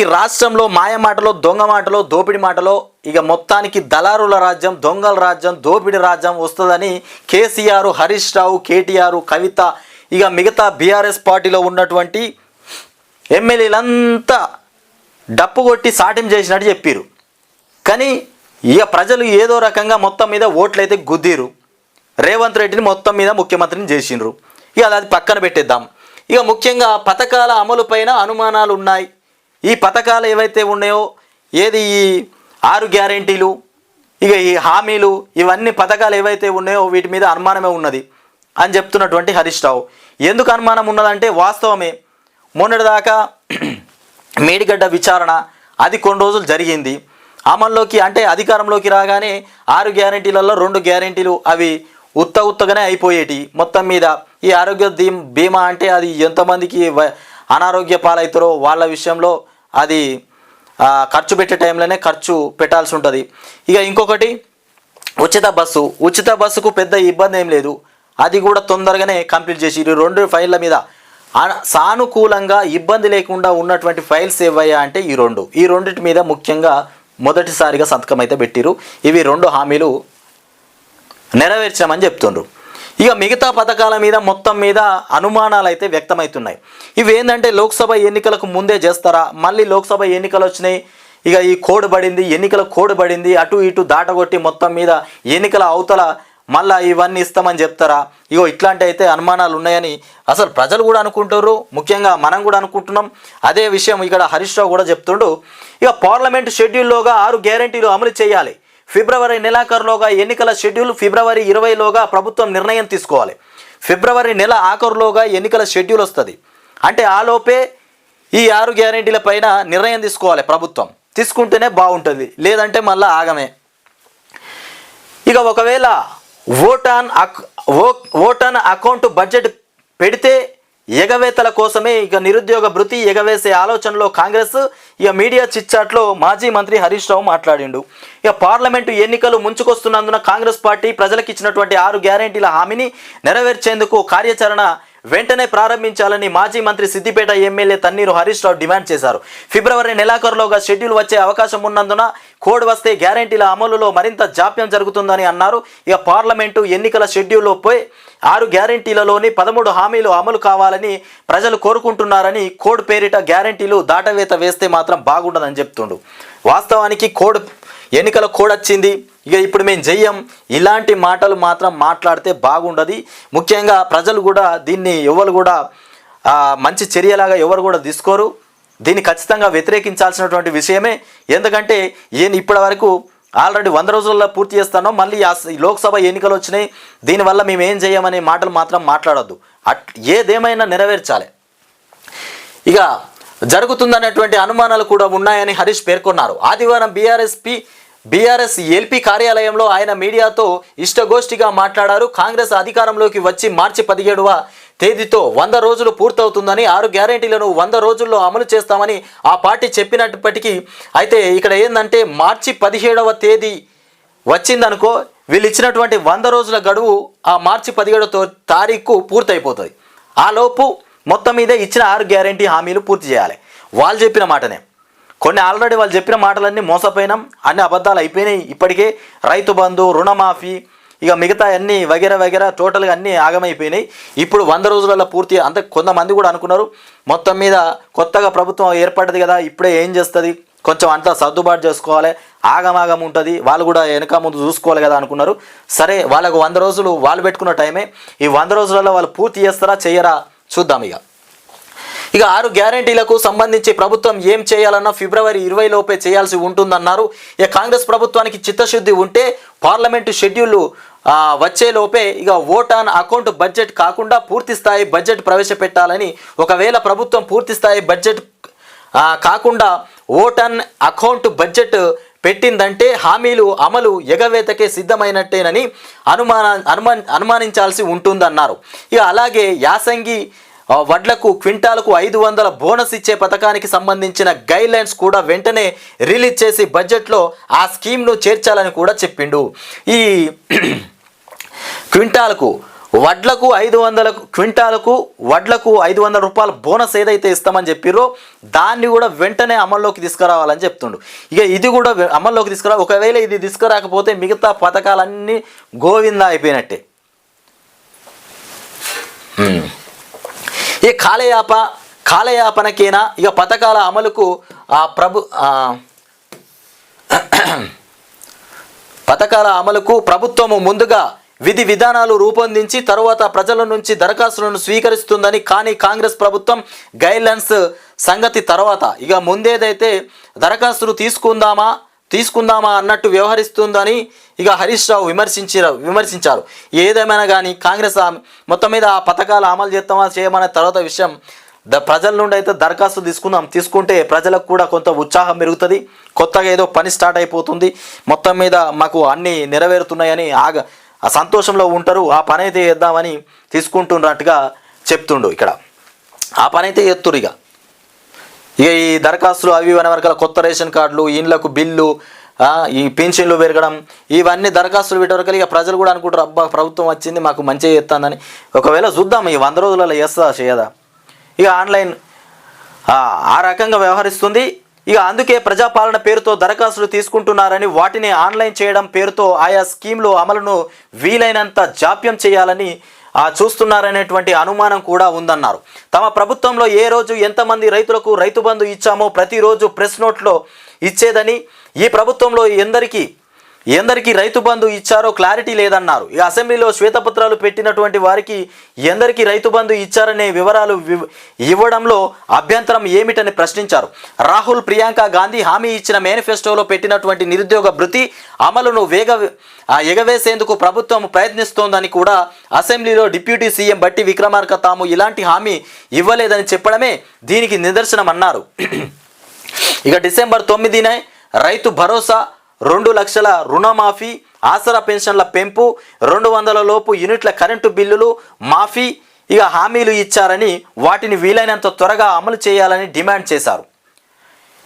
ఈ రాష్ట్రంలో మాయ మాటలో దొంగ మాటలో దోపిడి మాటలో ఇక మొత్తానికి దళారుల రాజ్యం దొంగల రాజ్యం దోపిడి రాజ్యం వస్తుందని కేసీఆర్ హరీష్ రావు కేటీఆర్ కవిత ఇక మిగతా బీఆర్ఎస్ పార్టీలో ఉన్నటువంటి ఎమ్మెల్యేలంతా డప్పు కొట్టి సాటిం చేసినట్టు చెప్పారు కానీ ఇక ప్రజలు ఏదో రకంగా మొత్తం మీద ఓట్లయితే గుద్దిరు రేవంత్ రెడ్డిని మొత్తం మీద ముఖ్యమంత్రిని చేసిండ్రు. ఇక అది పక్కన పెట్టేద్దాం. ఇక ముఖ్యంగా పథకాల అమలు పైన అనుమానాలు ఉన్నాయి ఈ పథకాలు ఏవైతే ఉన్నాయో ఏది ఈ ఆరు గ్యారెంటీలు ఇక ఈ హామీలు ఇవన్నీ పథకాలు ఏవైతే ఉన్నాయో వీటి మీద అనుమానమే ఉన్నది అని చెప్తున్నటువంటి హరీష్ రావు. ఎందుకు అనుమానం ఉన్నదంటే వాస్తవమే. మొన్నటిదాకా మేడిగడ్డ విచారణ అది కొన్ని రోజులు జరిగింది. అమల్లోకి అంటే అధికారంలోకి రాగానే ఆరు గ్యారెంటీలలో రెండు గ్యారెంటీలు అవి ఉత్త ఉత్తగానే అయిపోయేటి. మొత్తం మీద ఈ ఆరోగ్య బీమా అంటే అది ఎంతమందికి అనారోగ్య పాలవుతారో వాళ్ళ విషయంలో అది ఖర్చు పెట్టే టైంలోనే ఖర్చు పెట్టాల్సి ఉంటుంది. ఇక ఇంకొకటి ఉచిత బస్సు. ఉచిత బస్సుకు పెద్ద ఇబ్బంది ఏం లేదు. అది కూడా తొందరగానే కంప్లీట్ చేసి ఈ రెండు ఫైళ్ళ మీద. సానుకూలంగా ఇబ్బంది లేకుండా ఉన్నటువంటి ఫైల్స్ ఏవయ్యా అంటే ఈ రెండు. ఈ రెండింటి మీద ముఖ్యంగా మొదటిసారిగా సంతకం అయితే పెట్టిరు ఇవి రెండు హామీలు నెరవేర్చామని చెప్తుండ్రు. ఇక మిగతా పథకాల మీద మొత్తం మీద అనుమానాలు అయితే వ్యక్తమవుతున్నాయి. ఇవి ఏంటంటే లోక్సభ ఎన్నికలకు ముందే చేస్తారా? మళ్ళీ లోక్సభ ఎన్నికలు వచ్చినాయి. ఇక ఈ కోడ్ పడింది ఎన్నికల కోడ్ పడింది అటు ఇటు దాటగొట్టి మొత్తం మీద ఎన్నికల అవతల మళ్ళీ ఇవన్నీ ఇస్తామని చెప్తారా? ఇగో ఇట్లాంటి అయితే అనుమానాలు ఉన్నాయని అసలు ప్రజలు కూడా అనుకుంటారు ముఖ్యంగా మనం కూడా అనుకుంటున్నాం. అదే విషయం ఇక్కడ హరీష్ రావు కూడా చెప్తుండు. ఇక పార్లమెంట్ షెడ్యూల్లోగా ఆరు గ్యారెంటీలు అమలు చేయాలి. ఫిబ్రవరి నెలాఖరులోగా ఎన్నికల షెడ్యూల్ ఫిబ్రవరి ఇరవైలోగా ప్రభుత్వం నిర్ణయం తీసుకోవాలి. ఫిబ్రవరి నెల ఆఖరులోగా ఎన్నికల షెడ్యూల్ వస్తుంది. అంటే ఆలోపే ఈ ఆరు గ్యారెంటీల పైన నిర్ణయం తీసుకోవాలి ప్రభుత్వం. తీసుకుంటేనే బాగుంటుంది లేదంటే మళ్ళీ ఆగమే. ఇక ఒకవేళ ఓట్ ఆన్ అక్ ఓ- ఓట్ ఆన్ అకౌంట్ బడ్జెట్ పెడితే ఎగవేతల కోసమే ఇక నిరుద్యోగ భృతి ఎగవేసే ఆలోచనలో కాంగ్రెస్ ఇక మీడియా చిచ్చాట్లో మాజీ మంత్రి హరీష్ రావు మాట్లాడిండు. ఇక పార్లమెంటు ఎన్నికలు ముంచుకొస్తున్నందున కాంగ్రెస్ పార్టీ ప్రజలకు ఇచ్చినటువంటి ఆరు గ్యారెంటీల హామీని నెరవేర్చేందుకు కార్యాచరణ వెంటనే ప్రారంభించాలని మాజీ మంత్రి సిద్దిపేట ఎమ్మెల్యే తన్నీరు హరీష్ రావు డిమాండ్ చేశారు. ఫిబ్రవరి నెలాఖరులోగా షెడ్యూల్ వచ్చే అవకాశం ఉన్నందున కోడ్ వస్తే గ్యారెంటీల అమలులో మరింత జాప్యం జరుగుతుందని అన్నారు. ఇక పార్లమెంటు ఎన్నికల షెడ్యూల్లో పోయి ఆరు గ్యారెంటీలలోని పదమూడు హామీలు అమలు కావాలని ప్రజలు కోరుకుంటున్నారని కోడ్ పేరిట గ్యారెంటీలు దాటవేత వేస్తే మాత్రం బాగుండదని చెప్తుండు. వాస్తవానికి కోడ్ ఎన్నికల కోడ్ వచ్చింది. ఇక ఇప్పుడు మేము చెయ్యం ఇలాంటి మాటలు మాత్రం మాట్లాడితే బాగుండదు. ముఖ్యంగా ప్రజలు కూడా దీన్ని ఎవరు కూడా మంచి చర్యలాగా ఎవరు కూడా తీసుకోరు. దీన్ని ఖచ్చితంగా వ్యతిరేకించాల్సినటువంటి విషయమే. ఎందుకంటే ఏం ఇప్పటి వరకు ఆల్రెడీ వంద రోజుల్లో పూర్తి చేస్తానో మళ్ళీ ఆ లోక్సభ ఎన్నికలు వచ్చినాయి. దీనివల్ల మేము ఏం చేయమనే మాటలు మాత్రం మాట్లాడొద్దు. అట్ ఏదేమైనా నెరవేర్చాలి. ఇక జరుగుతుందనేటువంటి అనుమానాలు కూడా ఉన్నాయని హరీష్ పేర్కొన్నారు. ఆదివారం బీఆర్ఎస్పీ బీఆర్ఎస్ ఎల్పీ కార్యాలయంలో ఆయన మీడియాతో ఇష్టగోష్ఠిగా మాట్లాడారు. కాంగ్రెస్ అధికారంలోకి వచ్చి మార్చి పదిహేడవ తేదీతో వంద రోజులు పూర్తవుతుందని ఆరు గ్యారెంటీలను వంద రోజుల్లో అమలు చేస్తామని ఆ పార్టీ చెప్పినప్పటికీ అయితే ఇక్కడ ఏంటంటే మార్చి పదిహేడవ తేదీ వచ్చిందనుకో వీళ్ళు ఇచ్చినటువంటి వంద రోజుల గడువు ఆ మార్చి పదిహేడవ తారీఖు పూర్తయిపోతుంది. ఆ లోపు మొత్తం మీద ఇచ్చిన ఆరు గ్యారెంటీ హామీలు పూర్తి చేయాలి. వాళ్ళు చెప్పిన మాటనే. కొన్ని ఆల్రెడీ వాళ్ళు చెప్పిన మాటలన్నీ మోసపోయినాం అన్ని అబద్ధాలు అయిపోయినాయి. ఇప్పటికే రైతు బంధు రుణమాఫీ ఇక మిగతా అన్ని వగేర వగేర టోటల్గా అన్నీ ఆగమైపోయినాయి. ఇప్పుడు వంద రోజులలో పూర్తి అంత కొంతమంది కూడా అనుకున్నారు మొత్తం మీద కొత్తగా ప్రభుత్వం ఏర్పడ్డది కదా ఇప్పుడే ఏం చేస్తుంది? కొంచెం అంతా సర్దుబాటు చేసుకోవాలి ఆగమాగం ఉంటుంది వాళ్ళు కూడా వెనక ముందు చూసుకోవాలి కదా అనుకున్నారు. సరే వాళ్ళకు వంద రోజులు వాళ్ళు పెట్టుకున్న టైమే ఈ వంద రోజులలో వాళ్ళు పూర్తి చేస్తారా చేయరా? చూద్దాం ఇక. ఇక ఆరు గ్యారంటీలకు సంబంధించి ప్రభుత్వం ఏం చేయాలన్నా ఫిబ్రవరి ఇరవై లోపే చేయాల్సి ఉంటుందన్నారు. ఇక కాంగ్రెస్ ప్రభుత్వానికి చిత్తశుద్ధి ఉంటే పార్లమెంటు షెడ్యూల్ వచ్చేలోపే ఇక ఓట్ ఆన్ అకౌంట్ బడ్జెట్ కాకుండా పూర్తిస్థాయి బడ్జెట్ ప్రవేశపెట్టాలని ఒకవేళ ప్రభుత్వం పూర్తిస్థాయి బడ్జెట్ కాకుండా ఓట్ ఆన్ అకౌంట్ బడ్జెట్ పెట్టిందంటే హామీలు అమలు ఎగవేతకే సిద్ధమైనట్టేనని అనుమాన అనుమాన అనుమానించాల్సి ఉంటుందన్నారు. ఇక అలాగే యాసంగి వడ్లకు క్వింటాలకు ఐదు వందల బోనస్ ఇచ్చే పథకానికి సంబంధించిన గైడ్ లైన్స్ కూడా వెంటనే రిలీజ్ చేసి బడ్జెట్లో ఆ స్కీమ్ను చేర్చాలని కూడా చెప్పిండు. ఈ క్వింటాల్కు వడ్లకు ఐదు వందల క్వింటాలకు వడ్లకు ఐదు వందల రూపాయల బోనస్ ఏదైతే ఇస్తామని చెప్పిరో దాన్ని కూడా వెంటనే అమల్లోకి తీసుకురావాలని చెప్తుండు. ఇక ఇది కూడా అమల్లోకి తీసుకురా ఒకవేళ ఇది తీసుకురాకపోతే మిగతా పథకాలన్నీ గోవిందా అయిపోయినట్టే. ఈ కాలయాప కాలయాపనకేనా? ఇక పథకాల అమలుకు ఆ ప్రభు పథకాల అమలుకు ప్రభుత్వము ముందుగా విధి విధానాలు రూపొందించి తరువాత ప్రజల నుంచి దరఖాస్తులను స్వీకరిస్తుందని కానీ కాంగ్రెస్ ప్రభుత్వం గైడ్లైన్స్ సంగతి తర్వాత. ఇక ముందేదైతే దరఖాస్తులు తీసుకుందామా? తీసుకుందామా అన్నట్టు వ్యవహరిస్తుందని ఇక హరీష్ రావు విమర్శించారు విమర్శించారు. ఏదేమైనా కానీ కాంగ్రెస్ ఆ- మొత్తం మీద ఆ పథకాలు అమలు చేస్తామా చేయమనే తర్వాత విషయం ద ప్రజల నుండి అయితే దరఖాస్తు తీసుకుందాం. తీసుకుంటే ప్రజలకు కూడా కొంత ఉత్సాహం పెరుగుతుంది. కొత్తగా ఏదో పని స్టార్ట్ అయిపోతుంది. మొత్తం మీద మాకు అన్నీ నెరవేరుతున్నాయని ఆగ ఆ సంతోషంలో ఉంటారు. ఆ పని అయితే చేద్దామని తీసుకుంటున్నట్టుగా చెప్తుండు ఇక్కడ. ఆ పని అయితే ఎత్తురు ఇక. ఇక ఈ దరఖాస్తులు అవి ఇవన్నీ కొత్త రేషన్ కార్డులు ఇండ్లకు బిల్లు ఈ పెన్షన్లు పెరగడం ఇవన్నీ దరఖాస్తులు పెట్టే ఇక ప్రజలు కూడా అనుకుంటారు అబ్బా ప్రభుత్వం వచ్చింది మాకు మంచిగా చేస్తుందని. ఒకవేళ చూద్దాం ఈ వంద రోజులలో చేస్తుందా చేయదా? ఇక ఆన్లైన్ ఆ రకంగా వ్యవహరిస్తుంది. ఇక అందుకే ప్రజాపాలన పేరుతో దరఖాస్తులు తీసుకుంటున్నారని వాటిని ఆన్లైన్ చేయడం పేరుతో ఆయా స్కీమ్లు అమలును వీలైనంత జాప్యం చేయాలని చూస్తున్నారనేటువంటి అనుమానం కూడా ఉందన్నారు. తమ ప్రభుత్వంలో ఏ రోజు ఎంతమంది రైతులకు రైతు బంధు ఇచ్చామో ప్రతిరోజు ప్రెస్ నోట్లో ఇచ్చేదని ఈ ప్రభుత్వంలో ఎందరికీ ఎందరికి రైతు బంధు ఇచ్చారో క్లారిటీ లేదన్నారు. ఈ అసెంబ్లీలో శ్వేతపత్రాలు పెట్టినటువంటి వారికి ఎందరికి రైతు బంధు ఇచ్చారనే వివరాలు ఇవ్వడంలో అభ్యంతరం ఏమిటని ప్రశ్నించారు. రాహుల్ ప్రియాంక గాంధీ హామీ ఇచ్చిన మేనిఫెస్టోలో పెట్టినటువంటి నిరుద్యోగ భృతి అమలును వేగ ఎగవేసేందుకు ప్రభుత్వం ప్రయత్నిస్తోందని కూడా అసెంబ్లీలో డిప్యూటీ సీఎం బట్టి విక్రమార్క తాము ఇలాంటి హామీ ఇవ్వలేదని చెప్పడమే దీనికి నిదర్శనం అన్నారు ఇక డిసెంబర్ తొమ్మిదినే రైతు భరోసా రెండు లక్షల రుణమాఫీ ఆసరా పెన్షన్ల పెంపు రెండు వందల లోపు యూనిట్ల కరెంటు బిల్లులు మాఫీ ఇక హామీలు ఇచ్చారని వాటిని వీలైనంత త్వరగా అమలు చేయాలని డిమాండ్ చేశారు.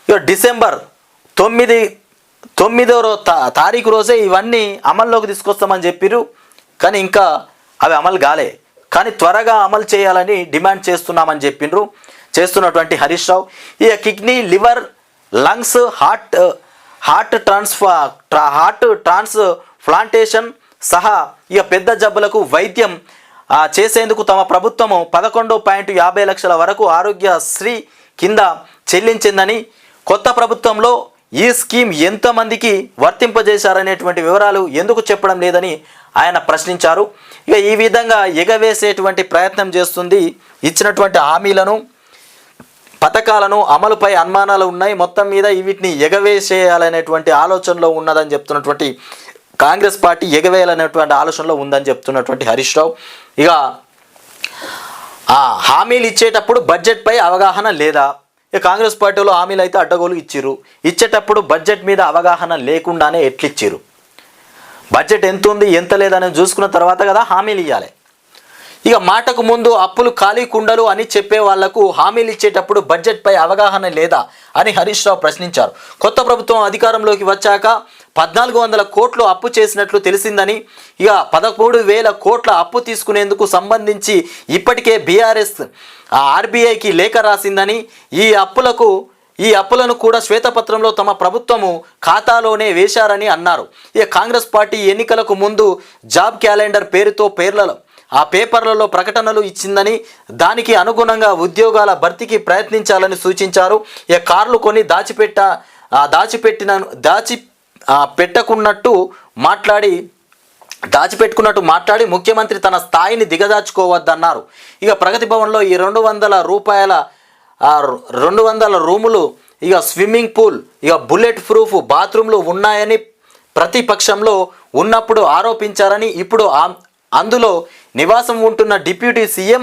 ఇక డిసెంబర్ తొమ్మిది తొమ్మిదో రో తారీఖు రోజే ఇవన్నీ అమల్లోకి తీసుకొస్తామని చెప్పిరు కానీ ఇంకా అవి అమలు కాలే. కానీ త్వరగా అమలు చేయాలని డిమాండ్ చేస్తున్నామని చెప్పిండ్రు చేస్తున్నటువంటి హరీష్ రావు. ఇక kidney liver lungs heart heart ట్రాన్స్ఫా ట్రా- హార్ట్ ట్రాన్స్ ప్లాంటేషన్ సహా ఇక పెద్ద జబ్బులకు వైద్యం చేసేందుకు తమ ప్రభుత్వము పదకొండు పాయింట్ యాభై లక్షల వరకు ఆరోగ్యశ్రీ కింద చెల్లించిందని కొత్త ప్రభుత్వంలో ఈ స్కీమ్ ఎంతమందికి వర్తింపజేశారనేటువంటి వివరాలు ఎందుకు చెప్పడం లేదని ఆయన ప్రశ్నించారు. ఇక ఈ విధంగా ఎగవేసేటువంటి ప్రయత్నం చేస్తుంది ఇచ్చినటువంటి హామీలను పథకాలను అమలుపై అనుమానాలు ఉన్నాయి. మొత్తం మీద వీటిని ఎగవేసేయాలనేటువంటి ఆలోచనలో ఉన్నదని చెప్తున్నటువంటి కాంగ్రెస్ పార్టీ ఎగవేయాలనేటువంటి ఆలోచనలో ఉందని చెప్తున్నటువంటి హరీష్ రావు. ఇక ఆ హామీలు ఇచ్చేటప్పుడు బడ్జెట్పై అవగాహన లేదా? ఇక కాంగ్రెస్ పార్టీలో హామీలు అయితే అడ్డగోలు ఇచ్చిర్రు. ఇచ్చేటప్పుడు బడ్జెట్ మీద అవగాహన లేకుండానే ఎట్లిచ్చిర్రు? బడ్జెట్ ఎంత ఉంది ఎంత లేదని చూసుకున్న తర్వాత కదా హామీలు ఇవ్వాలి ఇక మాటకు ముందు అప్పులు ఖాళీ కుండలు అని చెప్పే వాళ్ళకు హామీలు ఇచ్చేటప్పుడు బడ్జెట్పై అవగాహన లేదా అని హరీష్ రావు ప్రశ్నించారు. కొత్త ప్రభుత్వం అధికారంలోకి వచ్చాక పద్నాలుగు వందల కోట్లు అప్పు చేసినట్లు తెలిసిందని ఇక పదమూడు వేల కోట్ల అప్పు తీసుకునేందుకు సంబంధించి ఇప్పటికే బీఆర్ఎస్ ఆర్బీఐకి లేఖ రాసిందని ఈ అప్పులకు ఈ అప్పులను కూడా శ్వేతపత్రంలో తమ ప్రభుత్వము ఖాతాలోనే వేశారని అన్నారు. ఇక కాంగ్రెస్ పార్టీ ఎన్నికలకు ముందు జాబ్ క్యాలెండర్ పేరుతో పేర్లలో ఆ పేపర్లలో ప్రకటనలు ఇచ్చిందని దానికి అనుగుణంగా ఉద్యోగాల భర్తీకి ప్రయత్నించాలని సూచించారు. ఇక కార్లు కొని దాచిపెట్ట దాచిపెట్టిన దాచి పెట్టకున్నట్టు మాట్లాడి దాచిపెట్టుకున్నట్టు మాట్లాడి ముఖ్యమంత్రి తన స్థాయిని దిగదాచుకోవద్దన్నారు ఇక ప్రగతి భవన్లో ఈ రెండు వందల రూపాయల రెండు వందల రూములు ఇక స్విమ్మింగ్ పూల్ ఇక బుల్లెట్ ప్రూఫ్ బాత్రూమ్లు ఉన్నాయని ప్రతిపక్షంలో ఉన్నప్పుడు ఆరోపించారని ఇప్పుడు అందులో నివాసం ఉంటున్న డిప్యూటీ సీఎం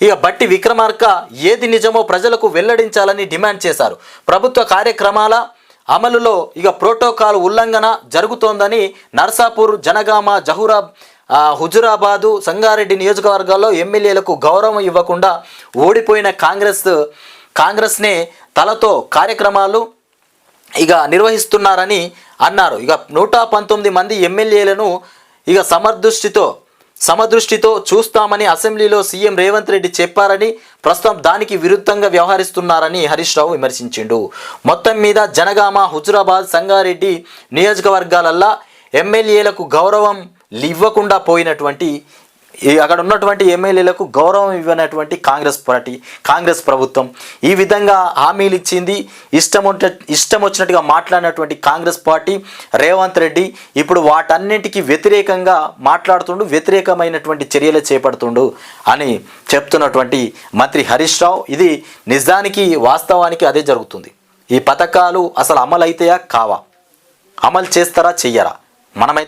ఇక బట్టి విక్రమార్క ఏది నిజమో ప్రజలకు వెల్లడించాలని డిమాండ్ చేశారు. ప్రభుత్వ కార్యక్రమాల అమలులో ఇక ప్రోటోకాల్ ఉల్లంఘన జరుగుతోందని నర్సాపూర్ జనగామ జహురా హుజురాబాదు సంగారెడ్డి నియోజకవర్గాల్లో ఎమ్మెల్యేలకు గౌరవం ఇవ్వకుండా ఓడిపోయిన కాంగ్రెస్ కాంగ్రెస్నే తలతో కార్యక్రమాలు ఇక నిర్వహిస్తున్నారని అన్నారు. ఇక నూట పంతొమ్మిది మంది ఎమ్మెల్యేలను ఇక సమర్దృష్టితో సమదృష్టితో చూస్తామని అసెంబ్లీలో సీఎం రేవంత్ రెడ్డి చెప్పారని ప్రస్తుతం దానికి విరుద్ధంగా వ్యవహరిస్తున్నారని హరీష్ రావు విమర్శించిండు. మొత్తం మీద జనగామ హుజురాబాద్ సంగారెడ్డి నియోజకవర్గాలల్లా ఎమ్మెల్యేలకు గౌరవం ఇవ్వకుండా పోయినటువంటి ఈ అక్కడ ఉన్నటువంటి ఎమ్మెల్యేలకు గౌరవం ఇవ్వనటువంటి కాంగ్రెస్ పార్టీ కాంగ్రెస్ ప్రభుత్వం. ఈ విధంగా హామీలు ఇచ్చింది. ఇష్టం ఇష్టం వచ్చినట్టుగా మాట్లాడినటువంటి కాంగ్రెస్ పార్టీ రేవంత్ రెడ్డి ఇప్పుడు వాటన్నింటికి వ్యతిరేకంగా మాట్లాడుతుండు వ్యతిరేకమైనటువంటి చర్యలు చేపడుతుండు అని చెప్తున్నటువంటి మంత్రి హరీష్ రావు. ఇది నిజానికి వాస్తవానికి అదే జరుగుతుంది. ఈ పథకాలు అసలు అమలు అవుతాయా కావా. అమలు చేస్తారా? చెయ్యరా? మనమైతే